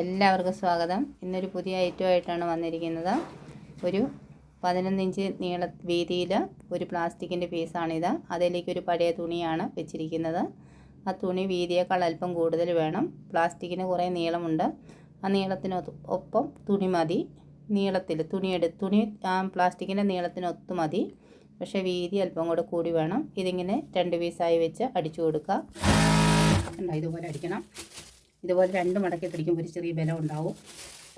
എല്ലാവർക്കും സ്വാഗതം. ഇന്നൊരു പുതിയ ഐറ്റമായിട്ടാണ് വന്നിരിക്കുന്നത്. ഒരു പതിനൊന്ന് ഇഞ്ച് നീള വീതിയിൽ ഒരു പ്ലാസ്റ്റിക്കിന്റെ പീസാണിത്. അതിലേക്ക് ഒരു പഴയ തുണിയാണ് വെച്ചിരിക്കുന്നത്. ആ തുണി വീതിയേക്കാൾ അല്പം കൂടുതൽ വേണം. പ്ലാസ്റ്റിക്കിന് കുറേ നീളമുണ്ട്. ആ നീളത്തിന് ഒപ്പം തുണി മതി. നീളത്തിൽ തുണിയെടു തുണി ആ പ്ലാസ്റ്റിക്കിന്റെ നീളത്തിനൊത്ത് മതി. പക്ഷേ വീതി അല്പം കൂടെ കൂടി വേണം. ഇതിങ്ങനെ രണ്ട് പീസായി വെച്ച് അടിച്ചു കൊടുക്കുക ഇതുപോലെ അടിക്കണം. ഇതുപോലെ രണ്ട് മടക്കി പിടിക്കുമ്പോൾ ഒരു ചെറിയ ബലം ഉണ്ടാവും.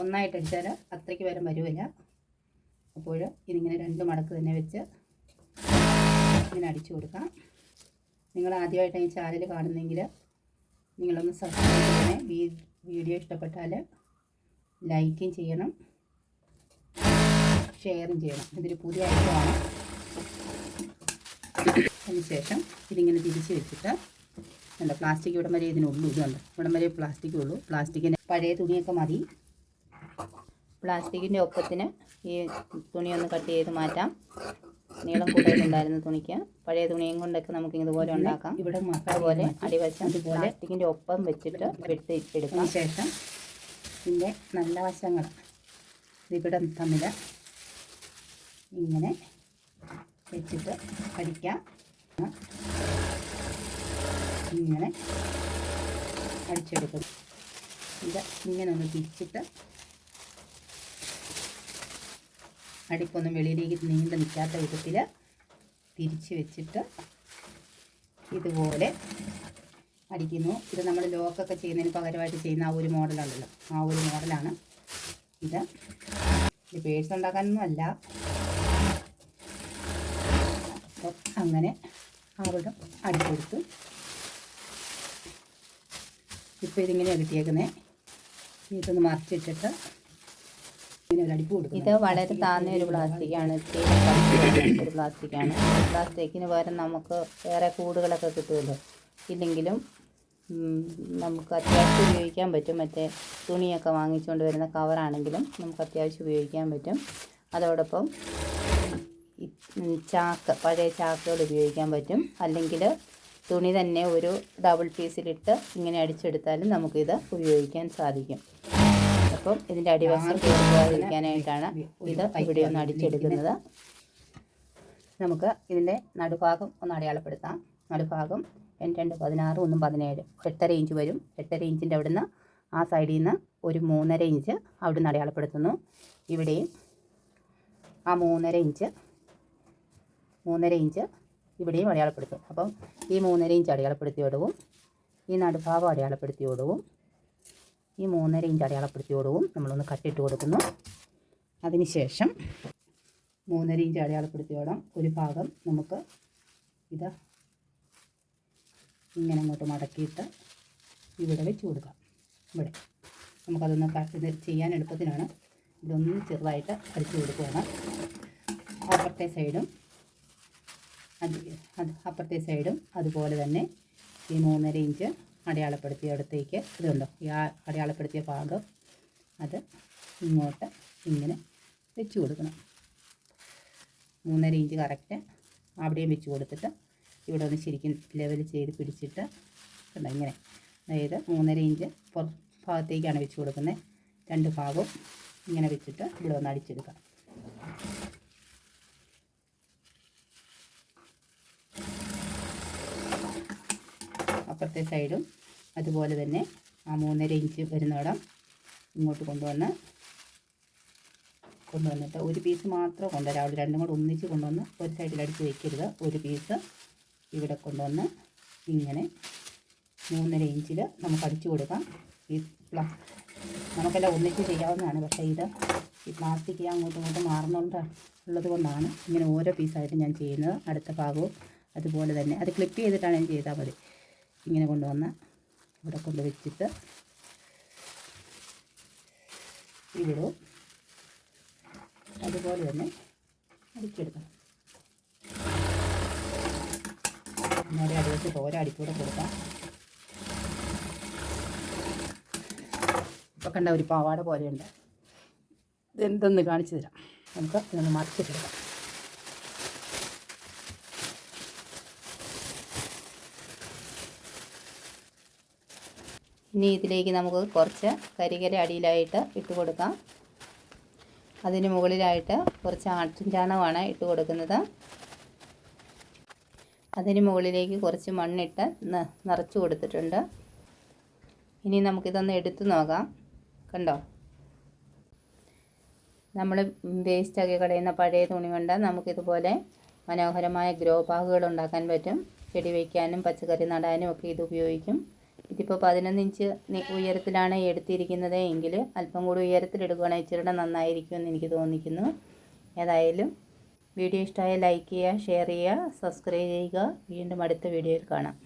ഒന്നായിട്ട് അടിച്ചാൽ അത്രയ്ക്ക് ബലം വരുമില്ല അപ്പോൾ ഇതിങ്ങനെ രണ്ട് മടക്ക് തന്നെ വെച്ച് ഇങ്ങനെ അടിച്ചു കൊടുക്കാം. നിങ്ങൾ ആദ്യമായിട്ട് ഈ ചാനൽ കാണുന്നെങ്കിൽ നിങ്ങളൊന്ന് സബ്സ്ക്രൈബ് ചെയ്യണേ. വീഡിയോ ഇഷ്ടപ്പെട്ടാൽ ലൈക്കും ചെയ്യണം. ഷെയറും ചെയ്യണം. ഇതൊരു പുതിയ ഐറ്റമാണ് അതിനുശേഷം ഇതിങ്ങനെ തിരിച്ച് വെച്ചിട്ട് കണ്ട? പ്ലാസ്റ്റിക് ഇവിടം വരെ ഇതിനുള്ളൂ ഇതുണ്ട്. ഇവിടം വരെ പ്ലാസ്റ്റിക് ഉള്ളൂ. പ്ലാസ്റ്റിക്കിന്റെ പഴയ തുണിയൊക്കെ മതി. പ്ലാസ്റ്റിക്കിന്റെ ഒപ്പത്തിന് ഈ തുണിയൊന്ന് കട്ട് ചെയ്ത് മാറ്റാം. നീളം കൂടുതലുണ്ടായിരുന്ന തുണിക്ക്. പഴയ തുണിയും കൊണ്ടൊക്കെ നമുക്ക് ഇതുപോലെ ഉണ്ടാക്കാം. ഇവിടെ അതുപോലെ അടിവശം അതുപോലെ പ്ലാസ്റ്റിക്കിന്റെ ഒപ്പം വെച്ചിട്ട് വെട്ടി എടുക്കാം. ശേഷം ഇതിന്റെ നല്ല വശങ്ങൾ ഇവിടെ തമ്മിൽ ഇങ്ങനെ വെച്ചിട്ട് അടിക്കാം. ഇങ്ങനെ അടിച്ചെടുക്കും. ഇത് ഇങ്ങനെ ഒന്ന് തിരിച്ചിട്ട് അടിപ്പൊന്നും വെളിയിലേക്ക് നീണ്ടു നിൽക്കാത്ത വിധത്തിൽ തിരിച്ച് വെച്ചിട്ട് ഇതുപോലെ അടിക്കുന്നു. ഇത് നമ്മൾ ലോക്കൊക്കെ ചെയ്യുന്നതിന് പകരമായിട്ട് ചെയ്യുന്ന ആ ഒരു മോഡലാണല്ലോ ആ ഒരു മോഡലാണ് ഇത്. ഇത് പേഴ്സ് ഉണ്ടാക്കാനൊന്നും അല്ല. അപ്പം അങ്ങനെ അവിടെ അടിച്ചെടുത്തു. ഇപ്പോൾ ഇതിങ്ങനെ എടുത്തേക്കുന്നേ ഇതൊന്ന് മറിച്ചിട്ടിട്ട് ഇങ്ങനെ ഒരു അടിപ്പ് കൊടുക്കും ഇത് വളരെ താഴ്ന്ന ഒരു പ്ലാസ്റ്റിക്കാണ്. ഒരു പ്ലാസ്റ്റിക്കാണ്. പ്ലാസ്റ്റിക്കിന് പകരം നമുക്ക് വേറെ കൂടുകളൊക്കെ കിട്ടുമല്ലോ. ഇല്ലെങ്കിലും നമുക്ക് അത്യാവശ്യം ഉപയോഗിക്കാൻ പറ്റും. മറ്റേ തുണിയൊക്കെ വാങ്ങിച്ചുകൊണ്ട് വരുന്ന കവറാണെങ്കിലും നമുക്ക് അത്യാവശ്യം ഉപയോഗിക്കാൻ പറ്റും. അതോടൊപ്പം ചാക്ക് പഴയ ചാക്കുകൾ ഉപയോഗിക്കാൻ പറ്റും. അല്ലെങ്കിൽ തുണി തന്നെ ഒരു ഡബിൾ പീസിലിട്ട് ഇങ്ങനെ അടിച്ചെടുത്താലും നമുക്കിത് ഉപയോഗിക്കാൻ സാധിക്കും. അപ്പം ഇതിന്റെ അടിവശം പോകാതിരിക്കാനായിട്ടാണ് ഇത് ഇവിടെ ഒന്ന് അടിച്ചെടുക്കുന്നത്. നമുക്ക് ഇതിന്റെ നടുഭാഗം ഒന്ന് അടയാളപ്പെടുത്താം. നടുഭാഗം രണ്ട് രണ്ട് പതിനാറ് ഒന്നും പതിനേഴ്. എട്ടര ഇഞ്ച് വരും. എട്ടര ഇഞ്ചിന്റെ അവിടുന്ന് ആ സൈഡിൽ നിന്ന് ഒരു മൂന്നര ഇഞ്ച് അവിടുന്ന് അടയാളപ്പെടുത്തുന്നു. ഇവിടെയും ആ മൂന്നര ഇഞ്ച് മൂന്നര ഇഞ്ച് ഇവിടെയും അടയാളപ്പെടുത്തും. അപ്പം ഈ മൂന്നര ഇഞ്ച് അടയാളപ്പെടുത്തി വിടവും. ഈ നടുഭാഗം അടയാളപ്പെടുത്തി വിടവും. ഈ മൂന്നര ഇഞ്ച് അടയാളപ്പെടുത്തി വിടവും നമ്മളൊന്ന് കട്ടിട്ട് കൊടുക്കുന്നു. അതിനുശേഷം മൂന്നര ഇഞ്ച് അടയാളപ്പെടുത്തിയോളം ഒരു ഭാഗം നമുക്ക് ഇത് ഇങ്ങനെ അങ്ങോട്ട് മടക്കിയിട്ട് ഇവിടെ വെച്ച് കൊടുക്കാം. ഇവിടെ. നമുക്കതൊന്ന് ഇത് ചെയ്യാൻ എളുപ്പത്തിനാണ് ഇതൊന്ന് ചെറുതായിട്ട് അടിച്ചു കൊടുക്കുകയാണ്. അപ്പുറത്തെ സൈഡും അത് അത് അപ്പുറത്തെ സൈഡും അതുപോലെ തന്നെ ഈ മൂന്നര ഇഞ്ച് അടയാളപ്പെടുത്തിയ അടുത്തേക്ക് ഇതുണ്ടോ ഈ അടയാളപ്പെടുത്തിയ ഭാഗം അത് ഇങ്ങോട്ട് ഇങ്ങനെ വെച്ച് കൊടുക്കണം. മൂന്നര ഇഞ്ച് കറക്റ്റ് അവിടെയും വെച്ച് കൊടുത്തിട്ട് ഇവിടെ ഒന്ന് ശരിക്കും ലെവൽ ചെയ്ത് പിടിച്ചിട്ട് കണ്ടോ ഇങ്ങനെ. അതായത് മൂന്നര ഇഞ്ച് പുറ ഭാഗത്തേക്കാണ് വെച്ച് കൊടുക്കുന്നത്. രണ്ട് ഭാഗവും ഇങ്ങനെ വെച്ചിട്ട് ഇവിടെ ഒന്ന് അടിച്ചെടുക്കാം. അപ്പുറത്തെ സൈഡും അതുപോലെ തന്നെ ആ മൂന്നര ഇഞ്ച് വരുന്നിടം ഇങ്ങോട്ട് കൊണ്ടുവന്ന് കൊണ്ടുവന്നിട്ട് ഒരു പീസ് മാത്രം കൊണ്ടുവരാവുള്ളൂ രണ്ടും കൂടെ ഒന്നിച്ച് കൊണ്ടുവന്ന് ഒരു സൈഡിൽ അടിച്ച് വയ്ക്കരുത് ഒരു പീസ് ഇവിടെ കൊണ്ടുവന്ന് ഇങ്ങനെ മൂന്നര ഇഞ്ചിൽ നമുക്ക് അടിച്ചു കൊടുക്കാം. ഈ പ്ലാ നമുക്കെല്ലാം ഒന്നിച്ച് ചെയ്യാവുന്നതാണ്. പക്ഷേ ഇത് ഈ പ്ലാസ്റ്റിക് അങ്ങോട്ടും ഇങ്ങോട്ടും മാറുന്നുണ്ട് ഉള്ളത് കൊണ്ടാണ് ഇങ്ങനെ ഓരോ പീസായിട്ട് ഞാൻ ചെയ്യുന്നത്. അടുത്ത ഭാഗവും അതുപോലെ തന്നെ. അത് ക്ലിപ്പ് ചെയ്തിട്ടാണ് ഞാൻ ചെയ്താൽ മതി. ഇങ്ങനെ കൊണ്ടുവന്ന് ഇവിടെ കൊണ്ട് വെച്ചിട്ട് ഇവിടെ അതുപോലെ തന്നെ അടിച്ചെടുക്കണം. നേരെ അടിവെച്ച് തോര അടിക്കൂടെ കൊടുക്കാം. ഇപ്പം കണ്ട ഒരു പാവാട പോലെയുണ്ട്. ഇതെന്തെന്ന് കാണിച്ചു തരാം. നമുക്ക് ഇതൊന്ന് മറിച്ചിട്ടെടുക്കാം. ഇനി ഇതിലേക്ക് നമുക്ക് കുറച്ച് കരികര അടിയിലായിട്ട് ഇട്ട് കൊടുക്കാം. അതിന് മുകളിലായിട്ട് കുറച്ച് ആട്ടിൻ ചാണകമാണ് ഇട്ട് കൊടുക്കുന്നത്. അതിന് മുകളിലേക്ക് കുറച്ച് മണ്ണിട്ട് നിറച്ച് കൊടുത്തിട്ടുണ്ട്. ഇനി നമുക്കിതൊന്ന് എടുത്തു നോക്കാം. കണ്ടോ? നമ്മൾ വേസ്റ്റൊക്കെ കളയുന്ന പഴയ തുണി കൊണ്ട് നമുക്കിതുപോലെ മനോഹരമായ ഗ്രോ ബാഗുകൾ ഉണ്ടാക്കാൻ പറ്റും. ചെടി വയ്ക്കാനും പച്ചക്കറി നടാനും ഒക്കെ ഇത് ഉപയോഗിക്കും. ഇതിപ്പോൾ പതിനൊന്ന് ഇഞ്ച് ഉയരത്തിലാണ് എടുത്തിരിക്കുന്നത് എങ്കിൽ അല്പം കൂടി ഉയരത്തിലെടുക്കുകയാണെങ്കിൽ ഇച്ചിരി നന്നായിരിക്കും എന്ന് എനിക്ക് തോന്നിക്കുന്നു. ഏതായാലും വീഡിയോ ഇഷ്ടമായ ലൈക്ക് ചെയ്യുക ഷെയർ ചെയ്യുക സബ്സ്ക്രൈബ് ചെയ്യുക. വീണ്ടും അടുത്ത വീഡിയോയിൽ കാണാം.